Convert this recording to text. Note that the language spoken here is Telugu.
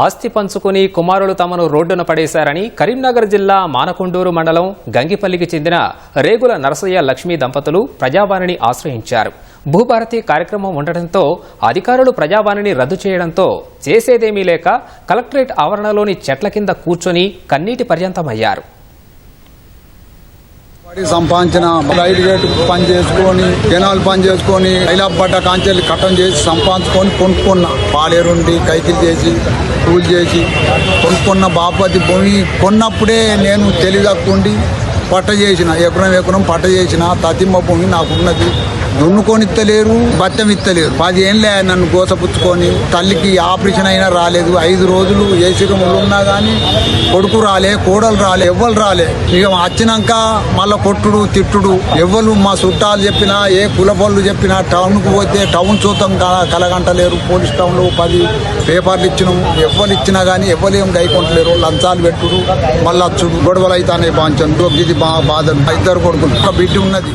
ఆస్తి పంచుకుని కుమారులు తమను రోడ్డున పడేశారని కరీంనగర్ జిల్లా మానకొండూరు మండలం గంగిపల్లికి చెందిన రేగుల నరసయ్య లక్ష్మీ దంపతులు ప్రజావాణిని ఆశ్రయించారు. భూభారతి కార్యక్రమం ఉండటంతో అధికారులు ప్రజావాణిని రద్దు చేయడంతో చేసేదేమీ లేక కలెక్టరేట్ ఆవరణలోని చెట్ల కింద కూర్చొని కన్నీటి పర్యంతమయ్యారు. సంపాదించిన రైలు గేట్ పని చేసుకొని కెనాల్ పని చేసుకొని ఐలాపడ్డ కాంచెల్లి కట్టం చేసి సంపాదించుకొని కొనుక్కున్న పాలేరుండి కైకిలు చేసి కూలి చేసి కొనుక్కున్న బాపతి భూమి కొన్నప్పుడే నేను తెలివిదక్కుండి పట్ట చేసిన ఎకరం ఎకరం పట్ట చేసిన తతిమ్మ భూమి నాకున్నది. దున్నుకొని ఇత్తలేరు బట్టం ఇత్తలేరు. పది నన్ను గోసపుచ్చుకొని తల్లికి ఆపరేషన్ అయినా రాలేదు. ఐదు రోజులు ఏసీరములు ఉన్నా కానీ కొడుకు రాలే కోడలు రాలే ఎవ్వరు రాలే. ఇక వచ్చినాక మళ్ళా కొట్టుడు తిట్టుడు. ఎవ్వరు మా చుట్టాలు చెప్పినా ఏ కులపళ్ళు చెప్పినా టౌన్కు పోతే టౌన్ చూద్దాం కలగంటలేరు. పోలీస్ టౌన్లో పది పేపర్లు ఇచ్చినాం. ఎవ్వరు ఇచ్చినా కానీ ఎవ్వరు ఏం గైకొంటలేరు లంచాలు పెట్టుడు మళ్ళీ వచ్చుడు. గొడవలు అయితే బాంచం. ఇది బాధ ఇద్దరు కొడుకులు. ఒక బిడ్డ ఉన్నది.